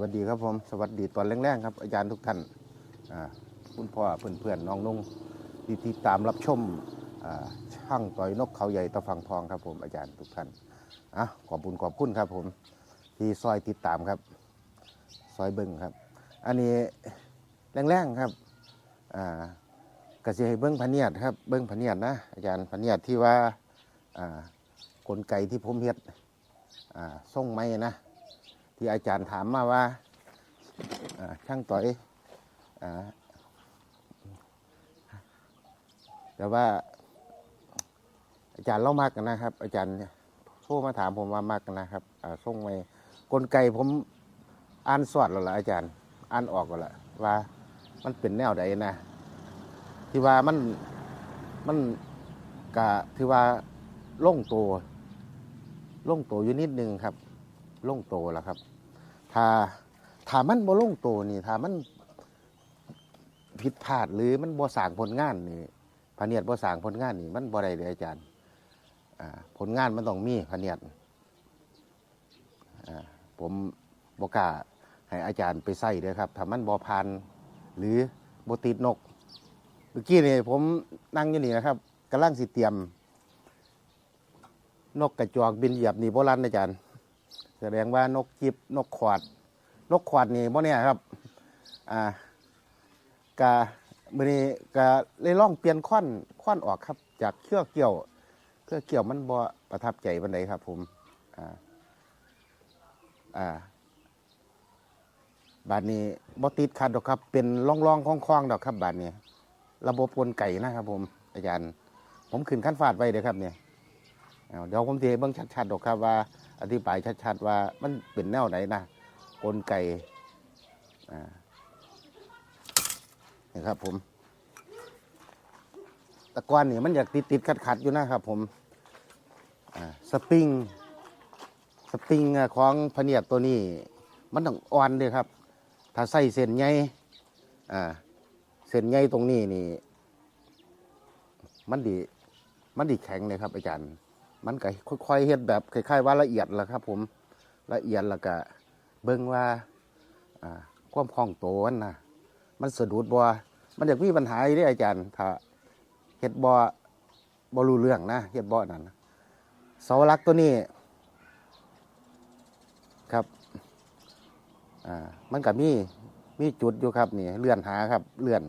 วัสดีครับผม สวัสดีตอนแรกๆครับอาจารย์ทุกท่านอ่าคุณพ่อเพื่อนๆน้องนุ่งที่ติดตามรับชมอ่าช่างต่อยนกเขาใหญ่ตะฟังทองครับผมอาจารย์ทุกท่านอะขอบคุณขอบคุณครับผมที่ซอยติดตามครับ ซอยเบิ้งครับ อันนี้แรงๆครับอ่ากสิให้เบิ้งพเนียดครับเบิ้งพเนียดนะอาจารย์พเนียดที่ว่าอ่ากลไกที่ผมเฮ็ดอ่าส่งไม้นะ ที่อาจารย์ถามมาว่าช่างต่อยอแต่ว่า อาจารย์เล่ามากนะครับ อาจารย์โทรมาถามผมว่ามากนะครับส่งไว้กลไกผมอ่านสวดแล้วล่ะอาจารย์ อ่านออกแล้วล่ะว่ามันเป็นแนวใดนะที่ว่ามันมันกะที่ว่าลงตัวลงตัวอยู่นิดนึงครับ ลงโตแล้วครับ ถ้าถ้ามันบ่ลงโตนี่ถ้ามันผิดพลาดหรือมันบ่สร้างผลงานนี่พะเนียดบ่สร้างผลงานนี่มันบ่ได้เลยอาจารย์อ่าผลงานมันต้องมีพะเนียดอ่าผมบ่กล้าให้อาจารย์ไปใส่เด้อครับถ้ามันบ่ผ่านหรือบ่ติดนกเมื่อกี้นี่ผมนั่งอยู่นี่นะครับกำลังสิเตรียม นกกระจอกบินเหยียบนี่โบราณอาจารย์ แสดงว่านกจิบนกขวาดนกขวาดนี่บ่เนี่ยครับอ่ากะมือนี้กะเลยล่องเปลี่ยนค้อนค้อนออกครับ จากเครือเกี่ยว เครือเกี่ยวมันบ่ประทับใจปานใดครับ ผมอ่าอ่าบาดนี้บ่ติดขัดดอกครับ เป็นร่องๆคล้องๆดอกครับ บาดนี้ ระบบกลไกนะครับ ผมอาจารย์ ผมขึ้นขั้นฟาดไว้เด้อครับเนี่ยเอาเดี๋ยวผมจะเบิ่งชัดๆดอกครับว่า อธิบายชัดๆว่ามันเป็นแนวไหนนะกลไกอ่านี่ครับผมตะกอนนี่มันอยากติดติดขัดขัดๆอยู่นะครับผมสปริงสปริงของพเนียดตัวนี้ มันต้องอ่อนเลยครับ ถ้าใส่เส้นใหญ่เส้นใหญ่ตรงนี้นี่ มันดีมันดีแข็งเลยครับ อาจารย์ มันก็ค่อยๆเฮ็ดแบบคล้ายๆว่าละเอียดแหละครับ ผมละเอียดแล้วก็เบิ่งว่าความคล่องตัวนนะมันสะดุดบ่มันอยากมีปัญหาอยู่ด้อาจารย์ ถ้าเฮ็ดบ่บ่รู้เรื่องนะเฮ็ดบ่นั่นเสาหลักตัวนี้ ครับอ่ามันก็มีมีจุดอยู่ครับนี่เลื่อนหาครับ เลื่อน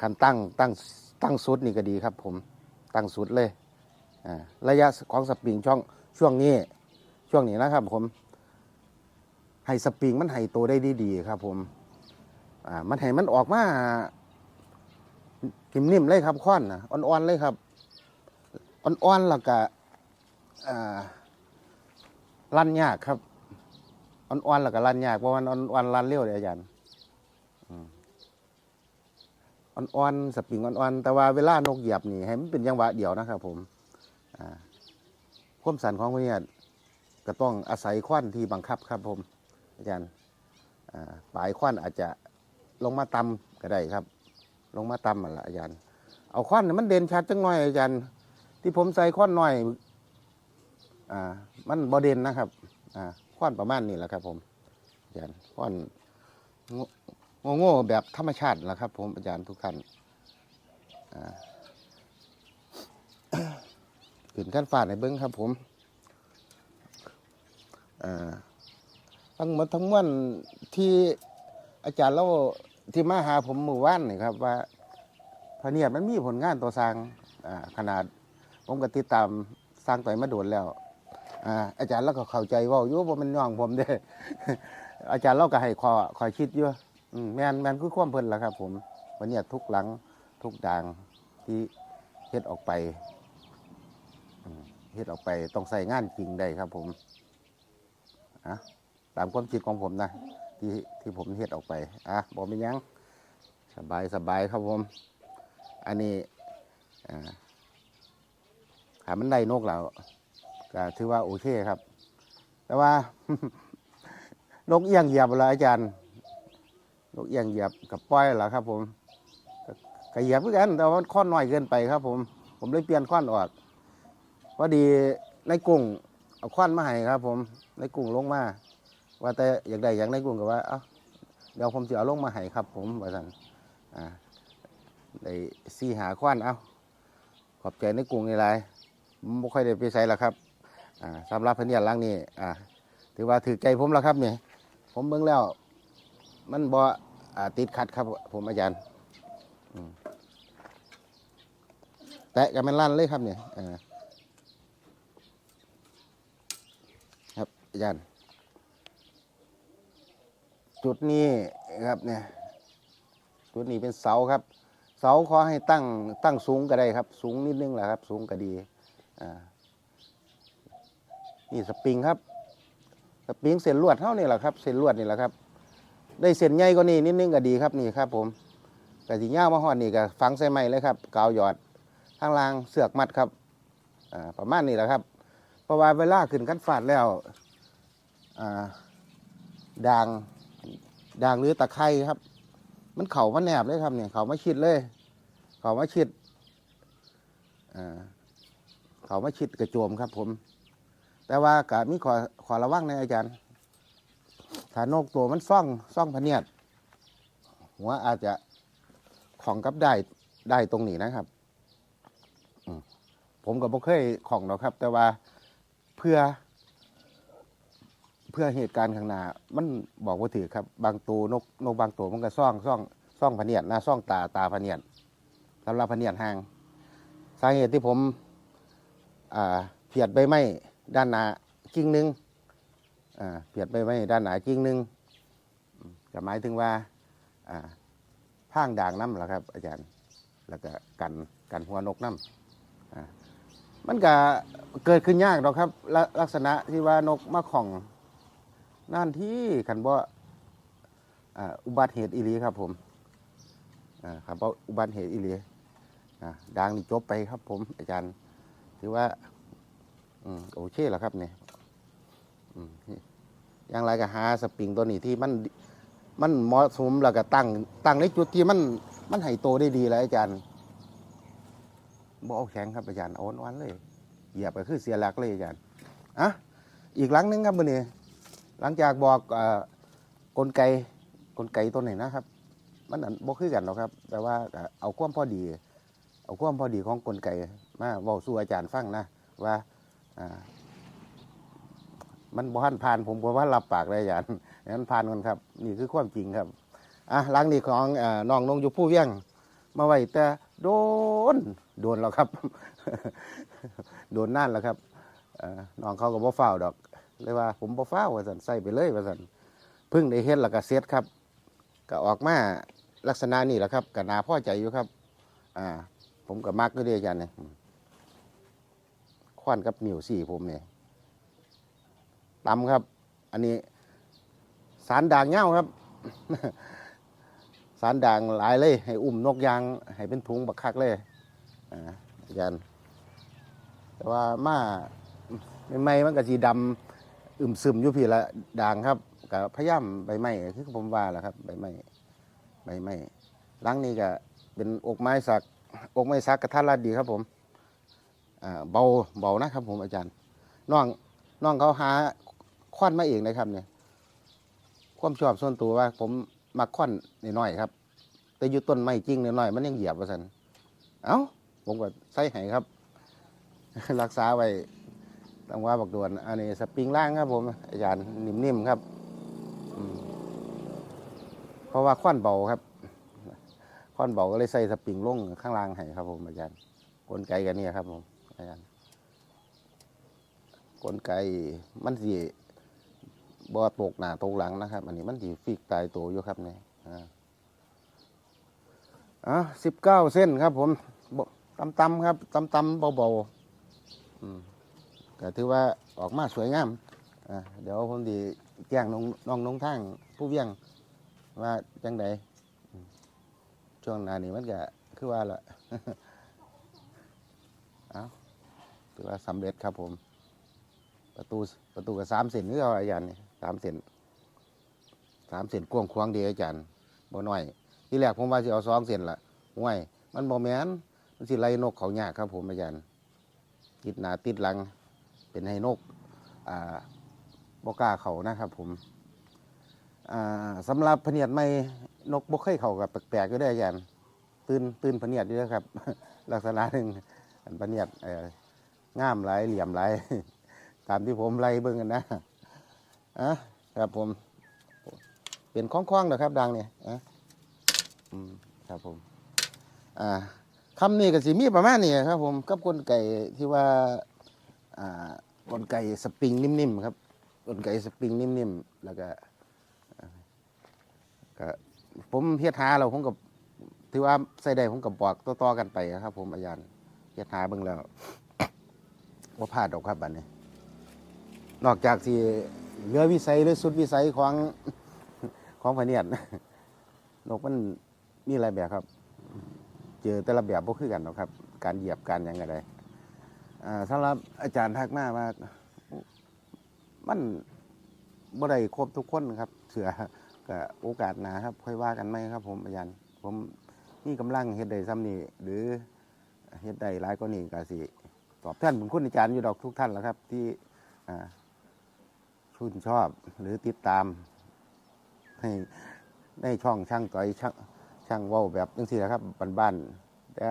คันตั้งตั้งตั้งสุดนี่ก็ดีครับ ผมตั้งสุดเลย ระยะของสปริงช่องช่วงนี้ช่วงนี้นะครับผมให้สปริงมันให้โตได้ดีๆครับผมมันให้มันออกมานิ่มๆเลยครับค้อนนะอ่อนๆเลยครับอ่อนๆแล้วก็ลั่นยากครับอ่อนๆแล้วก็ลั่นยากเพราะมันอ่อนๆลั่นเร็วเลยอาจารย์อืมอ่อนๆสปริงอ่อนๆแต่ว่าเวลานกเหยียบนี่ให้มันเป็นจังหวะเดียวนะครับผม ความสันของพวกนี้ก็ต้องอาศัยควันที่บังคับครับผมอาจารย์ปลายควันอาจจะลงมาต่ำก็ได้ครับ ลงมาตำมันละอาจารย์ เอาควันมันเด่นชัดจังหน่อยอาจารย์ ที่ผมใส่ควันหน่อยอ่ามันบอเด่นนะครับอ่าควันประมาณนี้แหละครับ ผมอาจารย์ควันโง่โง่แบบธรรมชาติแหละครับ ผมอาจารย์ทุกท่านอ่า ขึ้นขั้นฝาดในเบิ้งครับผมอ่าทั้งหมดทั้งมวลที่อาจารย์เราที่มาหาผมมือว่านนี่ครับ ว่าพระเนียดมันมีผลงานตัวสร้างขนาดผมก็ติดตามสร้างต่อยมาโดนแล้วอาอาจารย์เราก็เข้าใจว่าอยู่ว่ามันย่องผมเด้ อาจารย์เราก็ให้คอคอยคิดอยู่อืมแมนแมนคือความเพิ่นล่ะครับ ผมวันนี้ทุกหลังทุกด่างที่เฮ็ดออกไป เฮ็ดออกไปต้องใส่งานจริงได้ครับผมอะตามความคิดของผมนะที่ที่ผมเฮ็ดออกไปอะบอกเป็นหยังสบายสบายครับผม อันนี้อ่าหามันได้นกแล้วก็ถือว่าโอเคครับ แต่ว่านกเอียงเหยียบเหรออาจารย์ นกเอียงเหยียบกับปล่อยเหรอครับ ผมก็เหยียบเหมือนกันแต่ว่ามันค้อนน้อยเกินไปครับ ผม ผมเลยเปลี่ยนค้อนออก พอดีในกุ้งเอาควันมาให้ครับ ผมในกุ้งลงมา ว่าแต่อยากได้อย่างในกรุงก็ว่าเอ้าเดี๋ยวผมจะเอาลงมาให้ครับ ผมว่าซั่นอ่าได้สี่หาควันเอ้าขอบใจในกรุงในี่หลายผมบ่ค่อยได้ไปใส่แล้วครับอ่าสำหรับพะเนียดหลังนี้อ่าถือว่าถือใจผมแล้วครับเนี่ยผมเบิ่งแล้ว มันบ่อ่าติดขัดครับ ผมอาจารย์แตะกันเป็นลั่นเลยครับเนี่ยอ่าครับ อาจารย์ จุดนี้ครับเนี่ยจุดนี้เป็นเสาครับ เสาขอให้ตั้งตั้งสูงก็ได้ครับ สูงนิดนึงแหละครับ สูงก็ดีอ่านี่สปริงครับสปริงเส้นลวดเท่านี่แหละครับเส้นลวดนี่แหละครับ ได้เส้นใหญ่กว่านี้นิดนึงก็ดีครับนี่ครับ ผมกะสิย่ามาหอดนี่ก็ฝังใส่ไม้เลยครับกาวหยอดข้างล่างเสือกมัดครับอ่าประมาณนี้แหละครับ เพราะว่าเวลาขึ้นกันฟาดแล้ว ด่างด่างหรือตะไคร้ครับ มันเข่ามาแนบเลยครับเนี่ยเข่ามาชิดเลย เข่ามาชิดอ่าเขามาชิดกระโจมครับ ผม แต่ว่ากะมีขอขอระวังในะอาจารย์ถ้านกตัวมันซ่องซ่องพเนียดหัวอาจจะของกับได้ได้ตรงนี้นะครับผมก็บ่เคยของหรอกครับ แต่ว่าเพื่อ พื่อเหตุการณ์ข้างหน้ามันบอกว่าถือครับ บางตัวนกนกบางตัวมันก็ซ่องซ่องซ่องพเนียดนะซ่องตาตาพเนียดสำหรับพเนียดห่าง สาเหตุที่ผมอ่าเพียดใบไม้ด้านหน้ากิ่งหนึ่งอ่าเพียดใบไม้ด้านหน้ากิ่งหนึ่งอืมก็หมายถึงว่าอ่าพ่างด่างน้ำแหละครับ อาจารย์แล้วก็กันกันหัวนกน้ำอ่ามันก็เกิดขึ้นยากหรอกครับล,ลักษณะที่ว่านกมาของ นั่นที่ขันบ่อ่าอุบัติเหตุอีหลีครับผมอ่าขันบ่อุบัติเหตุอีหลีอ่าดังนี่จบไปครับผม อาจารย์ถือว่าอโอเคแล้วครับเนี่ยอย่างไรก็หาสปริงตัวนี้ที่มันมันเหมาะสมแล้วก็ตั้งตั้งในจุดที่มันมันให้โตได้ดีแล้วอาจารย์บ่เอาแข็งครับอาจารย์เอาวันเลยเหยียบก็คือเสียหลักเลยอาจารย์อะอีกหลังนึงครับมื่อนี้ หลังจากบอกอกลไกกลไกตัวไหนนะครับ มันอันบ่คือกันหรอกครับ แต่ว่าเอาความพอดี เอาความพอดีของกลไกมาเว้าสู่อาจารย์ฟังนะว่ามันบ่ทันผ่านผมก็ว่ารับปากเลยอาจารย์นั้นผ่านกันครับ นี่คือความจริงครับอะหลังนี้ของอน้องนงอยู่ผู้เวียงมาไว้แต่โดนโดนแล้วครับ โดนนั่นแล้วครับน้องเขาก็บ่เฝ้าดอก เลยว่าผมบ่ฟ้าวว่าสันใส่ไปเลยว่าสันเพึ่งได้เฮ็ดแล้วก็เสร็จครับ ก็ออกมาลักษณะนี้แหละครับก็น่าพอใจอยู่ครับ อ่า ผมก็มักก็ดีอาจารย์เนี่ยควันกับมิวสี่ผมเนี่ยตำครับ อันนี้ สารด่างเง่าครับ สารด่างหลายเลย ให้อุ้มนกยาง ให้เป็นถุงบักคักเลยอ่าอาจารย์แต่ว่ามาใหม่ๆมันก็สีดำ อึมซึมอยู่พี่ละด่างครับกับพยายามใบไม้คือผมว่าแหละครับใบไม้ใบไม้หลังนี้ก็เป็นอกไม้สักอกไม้สักกระทัดรัดดีครับผมเบาเบานะครับ ผมอาจารย์น้องน้องเขาหาควันมาเองนะครับเนี่ยความชอบส่วนตัวว่า ผมมักควันน้อยครับ แต่อยู่ต้นไม้จริงน้อยมันยังเหยียบว่าสันเอ้าผมก็ใส่ให้ครับ รักษาไว้ ต้องว่าบอกด่วน อันนี้สปริงล่างครับผมอาจารย์นิ่มๆครับเพราะว่าควันเบาครับควันเบาก็เลยใส่สปริงลงข้างล่างให้ครับผมอาจารย์กลไกกันเนี่ยครับผมอาจารย์กลไกมันสีบ่ตกหน้าตกหลังนะครับ อันนี้มันสีฟิกตายตัวอยู่ครับเนี่ยอ่าอะสิบเก้าเส้นครับผมตำตำๆครับตำตำๆเบาๆอืม ก็ถือว่าออกมาสวยงามอ่าเดี๋ยวผมดีแจ้งน้องน้องน้องทางผู้เวียงว่าจังใดช่วงหน้านี้มันก็คือว่าละเอาถือว่าสำเร็จครับผม ประตูประตูกับสามเซนนี่เอาอาจารย์นี่สามเซนสามเซนกว้างขวางดีอาจารย์บ่น้อย ที่แรกผมว่าจะเอาสองเซนละห่วย มันบ่แมนมันสิไล่นกเขายากครับผมอาจารย์ติดหนาติดหลัง เป็นให้นกอ่าบกล้าเขานะครับผมอ่าสำหรับพเนียดไม่นกบ่เคยเขากับแปลกๆก็ได้ออาจารย์ตื่นตื่นพเนียดด้อครับ ลักษณะหนึ่งอันพเนียดเอ่องามหลายเหลี่ยมหลายตามที่ผมไล่เบิ่งกันนะอะครับผม เป็นคล้องๆนะครับ ดังเนี่ยอะอืมครับผม อ่าคำนี้ก็สิมีประมาณนี้ครับผมกับกลไก่ที่ว่า อ่า กลไกสปริงนิ่มๆครับกลไกสปริงนิ่มๆแล้วก็ก็ผมเฮ็ดหาเราผมกับถือว่าใส่ได้ผมกับบอกต่อๆกันไปครับ ผมอาจารย์เฮ็ดหาเบิ่งแล้วว่าพลาดดอกครับบัดนี้ นอกจากที่เหลือวิสัยหรือสุดวิสัยของของพเนียดนกมันมีหลายแบบครับ เจอแต่ละแบบบ่คือกันหรอกครับ การเหยียบการยังไงได้ อ่าสำหรับอาจารย์ทักมาว่า มันบ่ได้ครบทุกคนครับ เสือก็โอกาสหนาครับ ค่อยว่ากันไหมครับ ผมอาจารย์ ผมมีกำลังเฮ็ดได้ซ้ำนี่หรือเฮ็ดได้หลายกว่านี้ก็สิตอบแทนบุญคุณอาจารย์อยู่ดอกทุกท่านแล้วครับ ที่อ่าชื่นชอบหรือติดตามให้ในช่องช่างต่อยช่างช่างเว้าแบบจังซี่นะครับบ้านๆแต่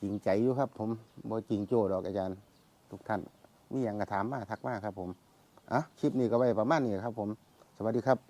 จริงใจอยู่ครับ ผมบ่จริงโจ้ดอกอาจารย์ ทุกท่านมีอย่างกระถามมาทักมาครับ ผมอะคลิปนี้ก็ไว้ประมาณนี้ครับ ผม สวัสดีครับ